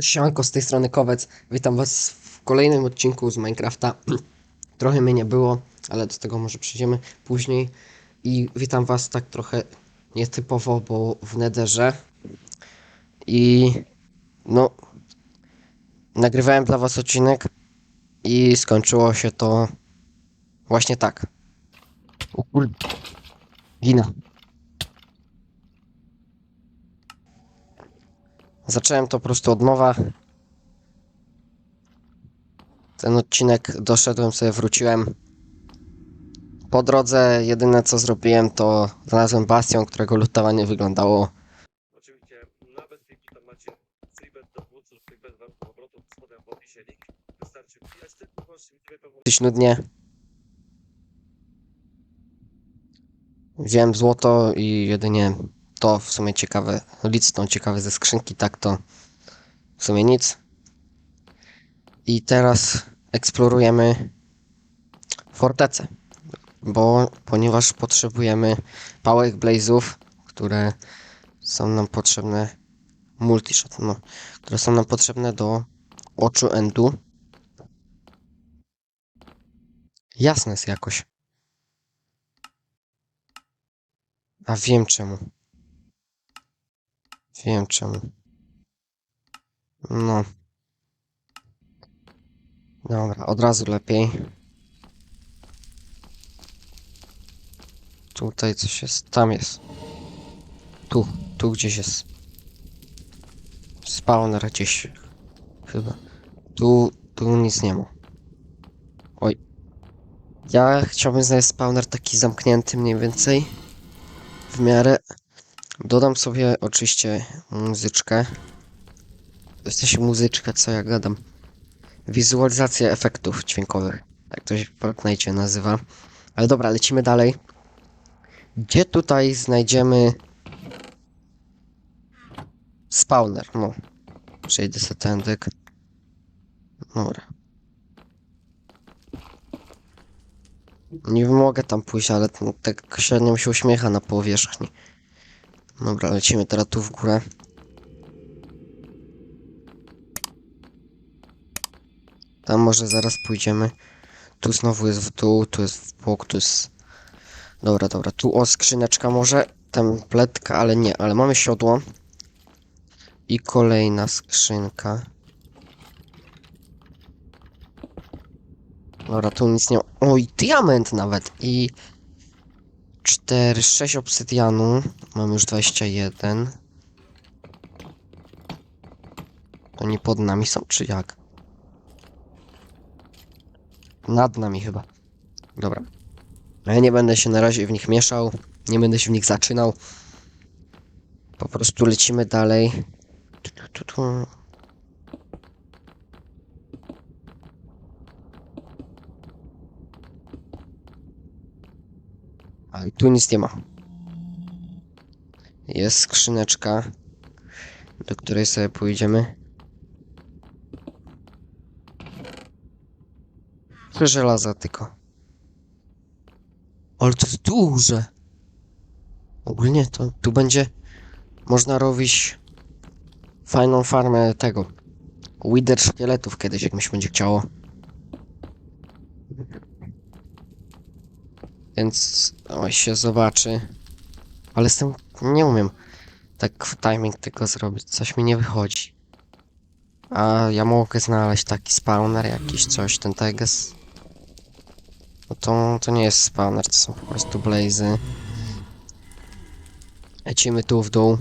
Siemanko, z tej strony Kowec. Witam was w kolejnym odcinku z Minecrafta. Trochę mnie nie było, ale do tego może przejdziemy później. I witam was tak trochę nietypowo, bo w Netherze. I no, nagrywałem dla was odcinek i skończyło się to właśnie tak. O kurde. Gina. Zacząłem to po prostu od nowa. Ten odcinek doszedłem sobie, wróciłem. Po drodze jedyne co zrobiłem to znalazłem bastion, którego lutowanie wyglądało Oczywiście na bezpieki tam macie freebet do wódców, freebet warunków obrotu z spodem w opisie link. Wystarczy wbijać tylko wyłącznie w pewną dosyć nudnie. Wziąłem złoto i jedynie to w sumie ciekawe, lidstone ciekawe ze skrzynki, tak to w sumie nic. I teraz eksplorujemy fortecę, bo ponieważ potrzebujemy pałek blazów, które są nam potrzebne multishot, no, które są nam potrzebne do oczu endu. Jasne jest jakoś. A wiem czemu. Wiem czemu. No. Dobra, od razu lepiej. Tutaj coś jest. Tam jest. Tu, tu gdzieś jest. Spawner gdzieś. Chyba. Tu, tu nic nie ma. Oj. Ja chciałbym znaleźć spawner taki zamknięty mniej więcej. W miarę. Dodam sobie oczywiście muzyczkę. W sensie muzyczkę, co ja gadam. Wizualizację efektów dźwiękowych. Tak to się w Fortnite nazywa. Ale dobra, lecimy dalej. Gdzie tutaj znajdziemy spawner? No. Przejdę sobie tędyk. Dobra. Nie mogę tam pójść, ale tak średnio się uśmiecha na powierzchni. Dobra, lecimy teraz tu w górę. Tam może zaraz pójdziemy. Tu znowu jest w dół, tu jest w bok, tu jest... Dobra, dobra, tu o skrzyneczka może, templetka, ale nie, ale mamy siodło. I kolejna skrzynka. Dobra, tu nic nie. Oj, diament nawet i... 4, 6 obsydianu. Mam już 21. To nie pod nami są, czy jak? Nad nami chyba. Dobra. Ja nie będę się na razie w nich mieszał. Nie będę się w nich zaczynał. Po prostu lecimy dalej. Tu, tu, tu, tu. I tu nic nie ma. Jest skrzyneczka, do której sobie pójdziemy. Żelaza tylko. Ale to duże. Ogólnie to tu będzie można robić fajną farmę tego. Wither szkieletów kiedyś, jak mi się będzie chciało. Więc oj się zobaczy. Ale z tym nie umiem tak w timing tego zrobić. Coś mi nie wychodzi. A ja mogę znaleźć taki spawner, jakiś coś, ten teges. No to, to nie jest spawner, to są po prostu blazy. Lecimy tu w dół.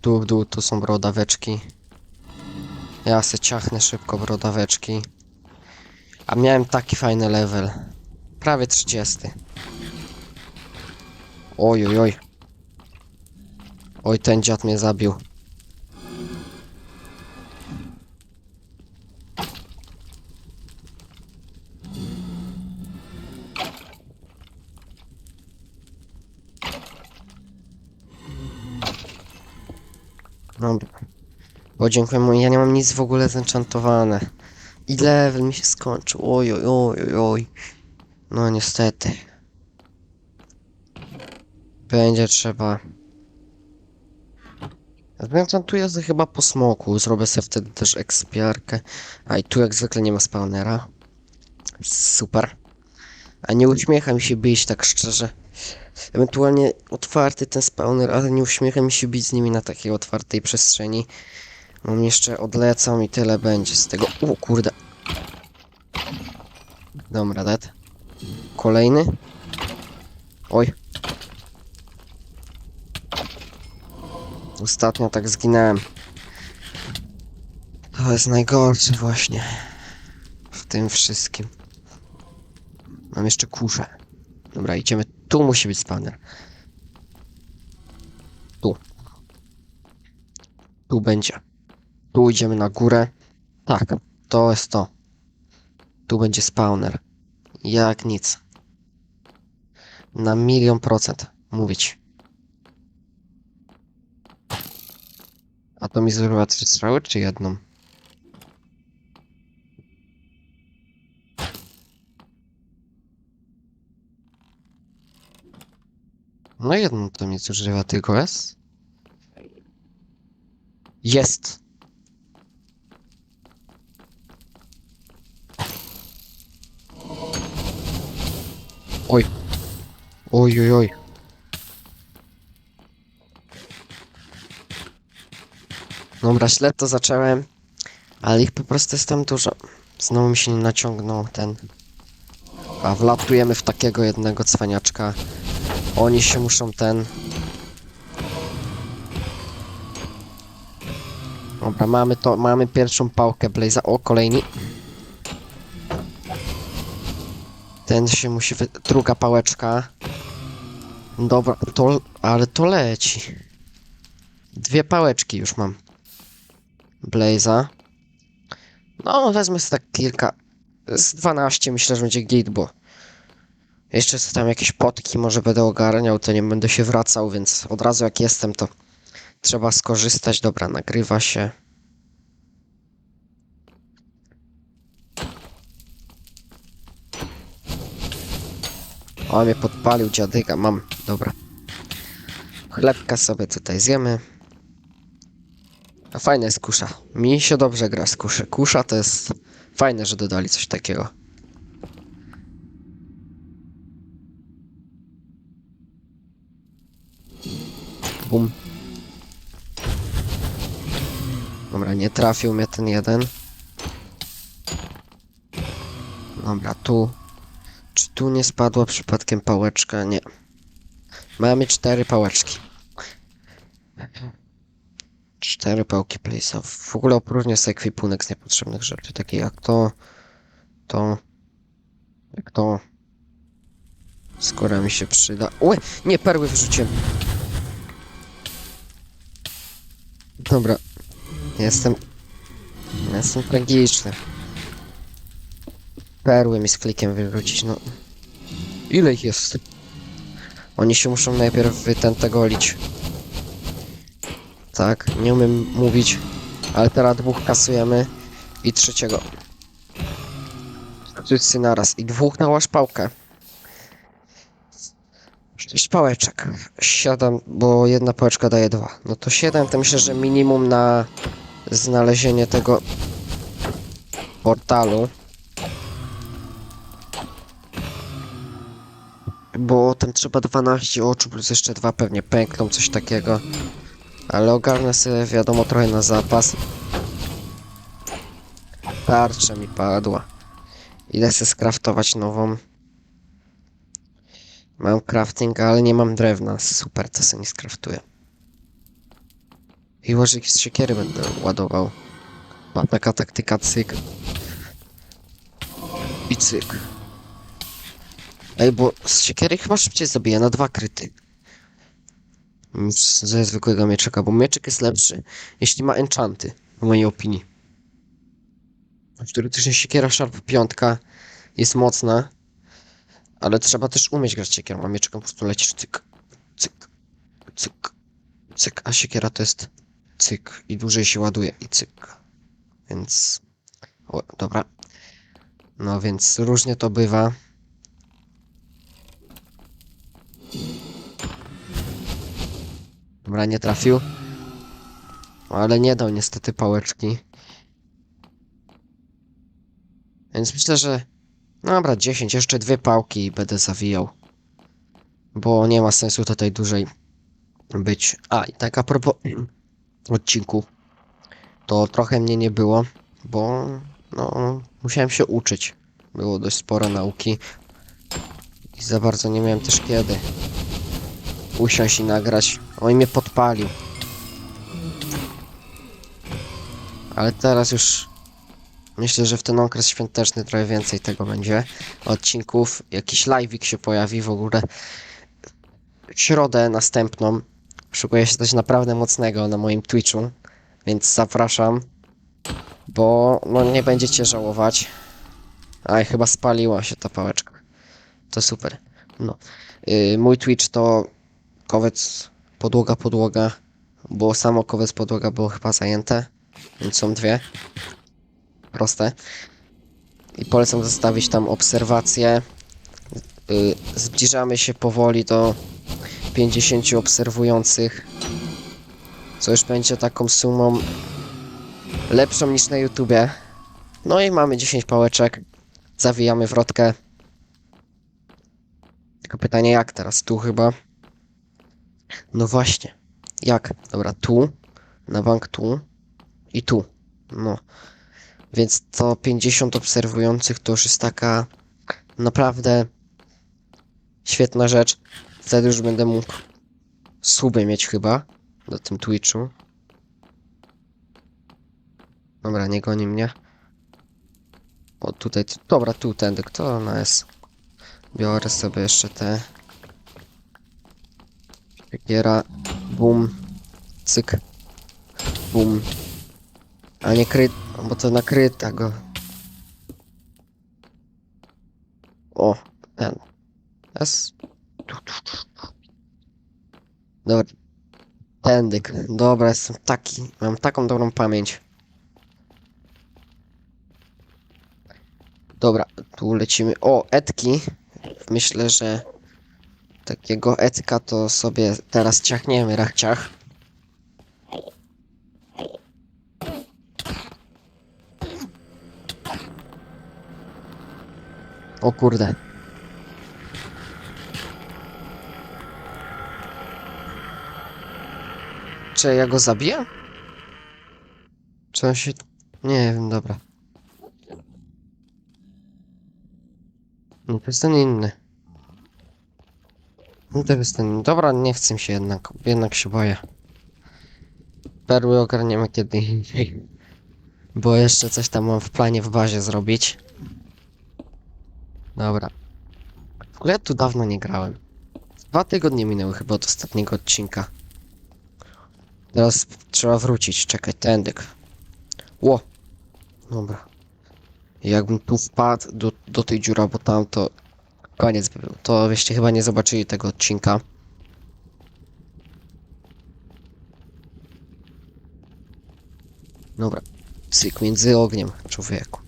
Tu w dół, tu są brodaweczki. Ja se ciachnę szybko brodaweczki. A miałem taki fajny level. Prawie 30. Oj, oj, oj. Oj, ten dziad mnie zabił. Dobra. Podziękuję mu. Ja nie mam nic w ogóle zenchantowane. I level mi się skończył. Oj, oj, oj, oj. No niestety. Będzie trzeba Zenchantuję sobie chyba po smoku. Zrobię sobie wtedy też ekspiarkę. A i tu jak zwykle nie ma spawnera. Super. A nie uśmiecha mi się bić tak szczerze. Ewentualnie otwarty ten spawner, ale nie uśmiecha mi się bić z nimi na takiej otwartej przestrzeni. Mam jeszcze odlecą i tyle będzie z tego. O kurde. Dobra, dead. Kolejny. Oj. Ostatnio tak zginąłem. To jest najgorsze właśnie. W tym wszystkim. Mam jeszcze kuszę. Dobra, idziemy. Tu musi być spawner. Tu. Tu będzie. Tu idziemy na górę. Tak, to jest to. Tu będzie spawner. Jak nic. Na milion procent. Mówić. A to mi zrobiła trzy strzały, czy jedną? No jedną to mi zużywa tylko jest. Jest! Oj. Oj, oj, oj. Dobra, źle to zacząłem, ale ich po prostu jest tam dużo. Znowu mi się nie naciągnął ten. A wlatujemy w takiego jednego cwaniaczka. Oni się muszą ten. Dobra, mamy to, mamy pierwszą pałkę Blaze'a. O, kolejni. Ten się musi wy... Druga pałeczka. Dobra, to... Ale to leci. Dwie pałeczki już mam. Blaze'a. No, wezmę sobie tak kilka. Z 12 myślę, że będzie git, bo... Jeszcze są tam jakieś potki, może będę ogarniał, to nie będę się wracał, więc od razu jak jestem, to trzeba skorzystać. Dobra, nagrywa się. O, mnie podpalił dziadyga, mam, dobra. Chlebka sobie tutaj zjemy. A fajna jest kusza. Mi się dobrze gra z kuszy. Kusza to jest fajne, że dodali coś takiego. Bum. Dobra, nie trafił mnie ten jeden. Dobra, tu. Czy tu nie spadła przypadkiem pałeczka? Nie. Mamy cztery pałeczki. Cztery pałki place'ów. W ogóle opróżnię sobie ekwipunek z niepotrzebnych rzeczy, takie jak to, to, jak to. Skóra mi się przyda. Ue, nie, perły wyrzuciłem. Dobra. Jestem... Jestem tragiczny. Perły mi z klikiem wyrzucić, no. Ile ich jest? Oni się muszą najpierw wytentegolić. Tak, nie umiem mówić. Ale teraz dwóch kasujemy. I trzeciego. Wszyscy naraz. I dwóch na łaszpałkę. Sześć pałeczek. Siadam, bo jedna pałeczka daje dwa. No to siedem to myślę, że minimum na znalezienie tego portalu. Bo tam trzeba 12 oczu plus jeszcze dwa pewnie pękną, coś takiego. Ale ogarnę sobie wiadomo trochę na zapas. Tarcza mi padła. Idę sobie skraftować nową. Mam crafting, ale nie mam drewna. Super, to sobie nie skraftuję. I łożyk z siekiery będę ładował. Ma taka taktyka cyk. I cyk. Ej, bo z siekiery chyba szybciej zabija na dwa kryty. Ze zwykłego mieczyka, bo mieczyk jest lepszy, jeśli ma enchanty, w mojej opinii. Teoretycznie siekiera Sharp 5 jest mocna, ale trzeba też umieć grać siekierą, a mieczykiem po prostu lecisz cyk, cyk, cyk, cyk, a siekiera to jest cyk i dłużej się ładuje i cyk. Więc... O, dobra. No więc różnie to bywa. Dobra, nie trafił. ale nie dał niestety pałeczki. Więc myślę, że... Dobra, 10, jeszcze dwie pałki i będę zawijał. Bo nie ma sensu tutaj dłużej być. A, i tak a propos odcinku. To trochę mnie nie było, bo no, musiałem się uczyć. Było dość sporo nauki. I za bardzo nie miałem też kiedy usiąść i nagrać. Oj mnie podpalił. Ale teraz już myślę, że w ten okres świąteczny trochę więcej tego będzie. Odcinków, jakiś live'ik się pojawi w ogóle. W środę następną szykuje się coś naprawdę mocnego na moim Twitchu, więc zapraszam, bo no nie będziecie żałować. Aj, chyba spaliła się ta pałeczka. To super. No. Yy, mój Twitch to kowiec podłoga podłoga, bo samo kowiec podłoga było chyba zajęte, więc są dwie. Proste. I polecam zostawić tam obserwacje. Yy, zbliżamy się powoli do 50 obserwujących, co już będzie taką sumą lepszą niż na YouTubie. No i mamy 10 pałeczek. Zawijamy wrotkę. Tylko pytanie jak teraz? Tu chyba. No właśnie. Jak? Dobra, tu. Na bank tu. I tu. No. Więc to 50 obserwujących to już jest taka naprawdę świetna rzecz. Wtedy już będę mógł suby mieć chyba na tym Twitchu. Dobra, nie goni mnie. O, tutaj, dobra, tu tędy, kto ona jest? Biorę sobie jeszcze te. Siekiera, bum, cyk, bum. A nie kryt, bo to nakryta go. O, ten. Jest. Dobra. Tędyk. Dobra, jestem taki. Mam taką dobrą pamięć. Dobra, tu lecimy. O, etki. Myślę, że takiego etka to sobie teraz ciachniemy, rachciach. O kurde. Czy ja go zabiję? Czy on się... Nie wiem, dobra. No to jest ten inny. No jest ten... Dobra, nie chcę się jednak. Jednak się boję. Perły ogarniemy kiedy indziej. Bo jeszcze coś tam mam w planie w bazie zrobić. Dobra. W ogóle tu dawno nie grałem. Dwa tygodnie minęły chyba od ostatniego odcinka. Teraz trzeba wrócić. Czekaj, tędyk. Ło! Dobra. Jakbym tu wpadł do, do tej dziura, bo tam to koniec by był. To wyście chyba nie zobaczyli tego odcinka. Dobra. Syk między ogniem, człowieku.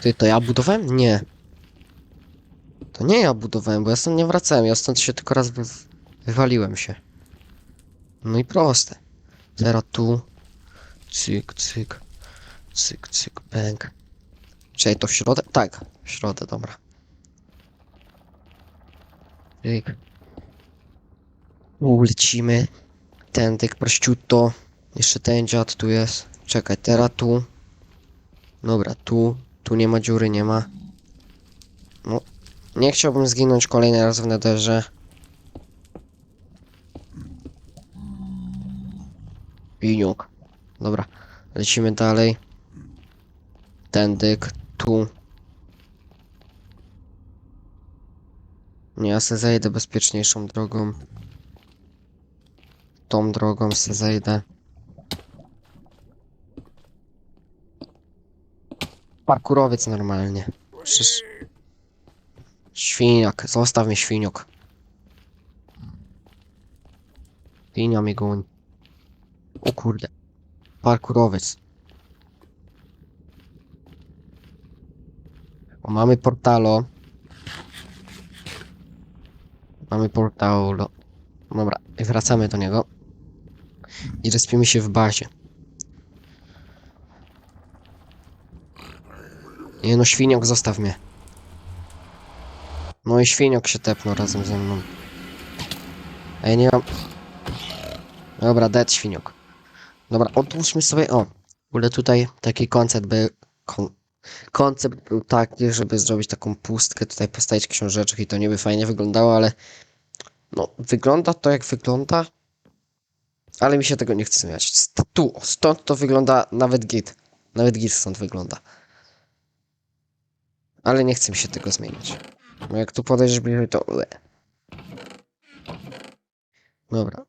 Ty, to ja budowałem? Nie. To nie ja budowałem, bo ja stąd nie wracałem. Ja stąd się tylko raz wy... wywaliłem się. No i proste. Teraz tu. Cyk, cyk. Cyk, cyk, bęk. Czy to w środę? Tak, w środę, dobra. Cyk. U, lecimy. Tędyk, prościutto. Jeszcze ten dziad tu jest. Czekaj, teraz tu. Dobra, tu. Tu nie ma dziury, nie ma. No. Nie chciałbym zginąć kolejny raz w nederze. Piniuk. Dobra, lecimy dalej. Tędyk, tu. Nie, ja se zejdę bezpieczniejszą drogą. Tą drogą se zejdę. Parkurowiec normalnie. Przecież... Świniak, zostaw mnie świniuk. Linia mnie goni. O kurde. Parkurowiec. Mamy portalo. Mamy portalo. Dobra, wracamy do niego. I respimy się w bazie. Nie no, świniok, zostaw mnie. No i świniok się tepnął razem ze mną. Ja nie mam... Dobra, dead świniok. Dobra, odłóżmy sobie... O, w ogóle tutaj taki koncept był... Koncept był taki, żeby zrobić taką pustkę, tutaj postawić książeczek i to niby fajnie wyglądało, ale... No, wygląda to jak wygląda, ale mi się tego nie chce zmieniać. Tu, stąd to wygląda nawet git. Nawet git stąd wygląda. Ale nie chce mi się tego zmieniać. Bo jak tu podejdziesz bliżej, to... Dobra.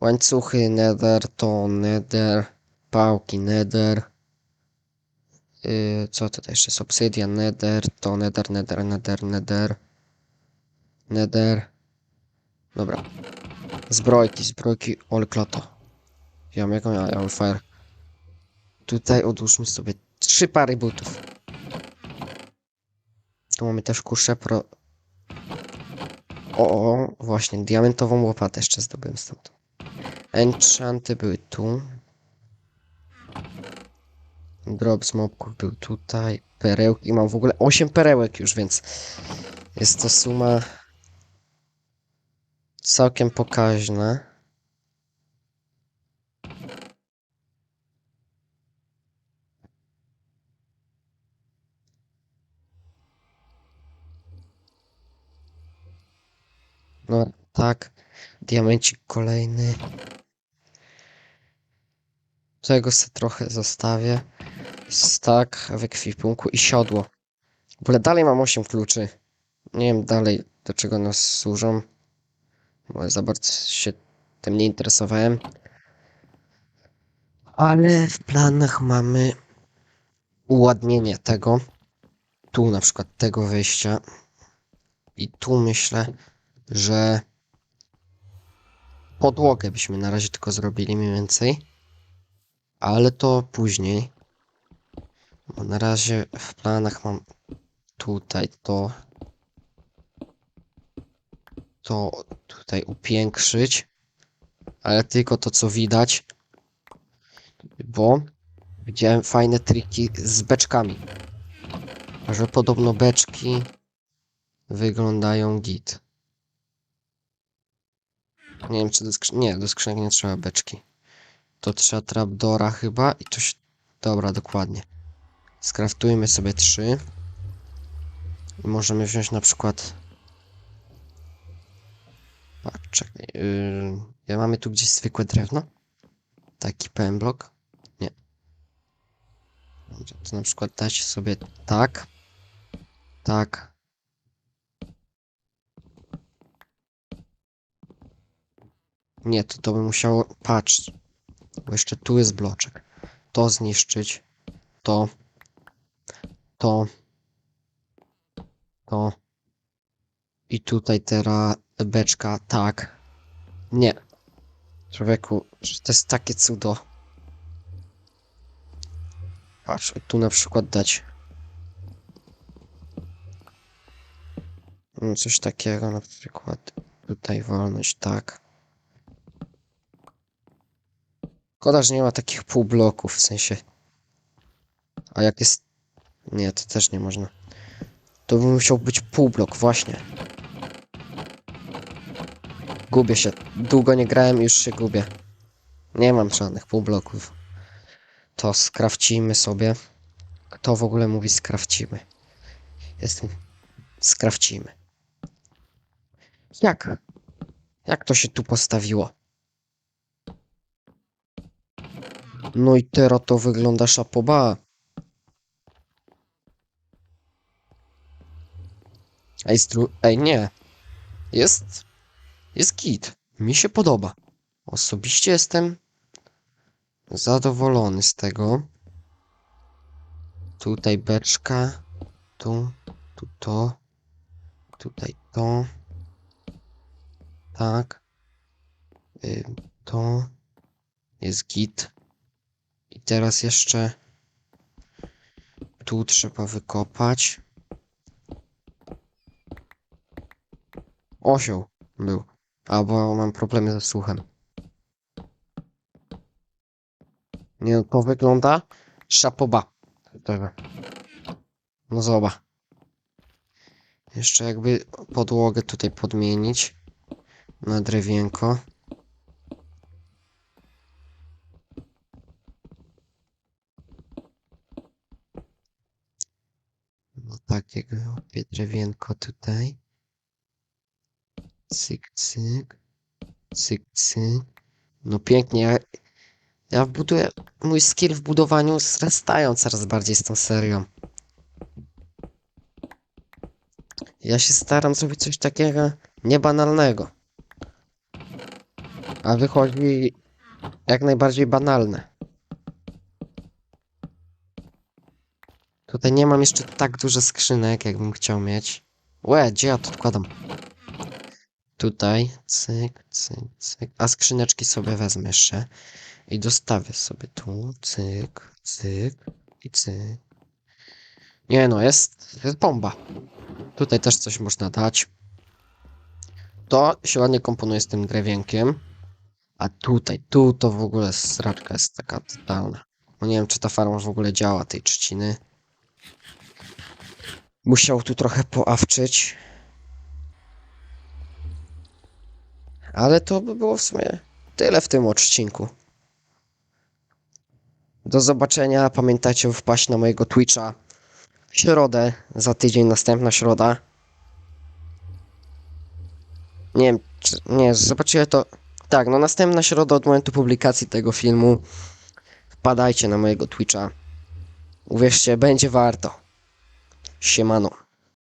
Łańcuchy, nether, to nether, pałki, nether. Yy, co tutaj jeszcze jest? Obsydian, nether, to nether, nether, nether, nether. Nether. Dobra. Zbrojki, zbrojki. Ja mam jaką? Ja all fire. Tutaj odłóżmy sobie trzy pary butów. Tu mamy też kuszę pro... O, o, właśnie, diamentową łopatę jeszcze zdobyłem stąd. Enchanty były tu. Drop z mobków był tutaj. Perełki. Mam w ogóle 8 perełek już, więc jest to suma całkiem pokaźna. No tak, diamencik kolejny. Tego se trochę zostawię. Stak w ekwipunku i siodło. W ogóle dalej mam 8 kluczy. Nie wiem dalej do czego nas służą. Bo za bardzo się tym nie interesowałem. Ale w planach mamy uładnienie tego. Tu na przykład tego wejścia. I tu myślę, że podłogę byśmy na razie tylko zrobili mniej więcej. Ale to później. Bo na razie w planach mam tutaj to. To tutaj upiększyć. Ale tylko to co widać. Bo widziałem fajne triki z beczkami. Że podobno beczki wyglądają git. Nie wiem czy do skrzyni... Nie, do skrzynek nie trzeba beczki. To trzeba trapdora chyba i to się... Dobra, dokładnie. Skraftujmy sobie trzy. I możemy wziąć na przykład... Patrz, czekaj. Yy... Ja mamy tu gdzieś zwykłe drewno? Taki pemblock? Nie. Dobrze, to na przykład dać sobie tak. Tak. Nie, to to by musiało... Patrz. Bo jeszcze tu jest bloczek. To zniszczyć. To. To. To. I tutaj teraz beczka. Tak. Nie. Człowieku, to jest takie cudo. Patrz, tu na przykład dać. Mm, Coś takiego na przykład. Tutaj wolność, tak. Szkoda, że nie ma takich półbloków, w sensie. A jak jest... Nie, to też nie można. To by musiał być półblok, właśnie. Gubię się. Długo nie grałem, już się gubię. Nie mam żadnych półbloków. To skrawcimy sobie. Kto w ogóle mówi skrawcimy? Jestem... Skrawcimy. Jak? Jak to się tu postawiło? No i teraz to wygląda szapoba. Ej, stru... Ej, nie. Jest... Jest git. Mi się podoba. Osobiście jestem zadowolony z tego. Tutaj beczka. Tu. Tu to. Tutaj to. Tak. Y, to. Jest git. I teraz jeszcze tu trzeba wykopać. Osioł był. Albo mam problemy ze słuchem. Nie, to wygląda szapoba. Dobra. No zobacz. Jeszcze jakby podłogę tutaj podmienić na drewienko. No tak, opie drewienko tutaj. Cyk, cyk. Cyk, cyk. No pięknie. Ja, ja buduję. Mój skill w budowaniu wzrastają coraz bardziej z tą serią. Ja się staram zrobić coś takiego niebanalnego. A wychodzi jak najbardziej banalne. Tutaj nie mam jeszcze tak dużo skrzynek, jakbym chciał mieć. Łe, gdzie ja to odkładam? Tutaj, cyk, cyk, cyk. A skrzyneczki sobie wezmę jeszcze. I dostawię sobie tu, cyk, cyk i cyk. Nie no, jest, jest bomba. Tutaj też coś można dać. To się ładnie komponuje z tym drewienkiem. A tutaj, tu to w ogóle sraczka jest taka totalna. No nie wiem, czy ta farma w ogóle działa tej trzciny. Musiał tu trochę poawczyć. Ale to by było w sumie tyle w tym odcinku. Do zobaczenia. Pamiętajcie wpaść na mojego Twitcha w środę, za tydzień, następna środa. Nie wiem, czy, nie, zobaczyłem to. Tak, no następna środa od momentu publikacji tego filmu. Wpadajcie na mojego Twitcha. Uwierzcie, będzie warto. Siemano.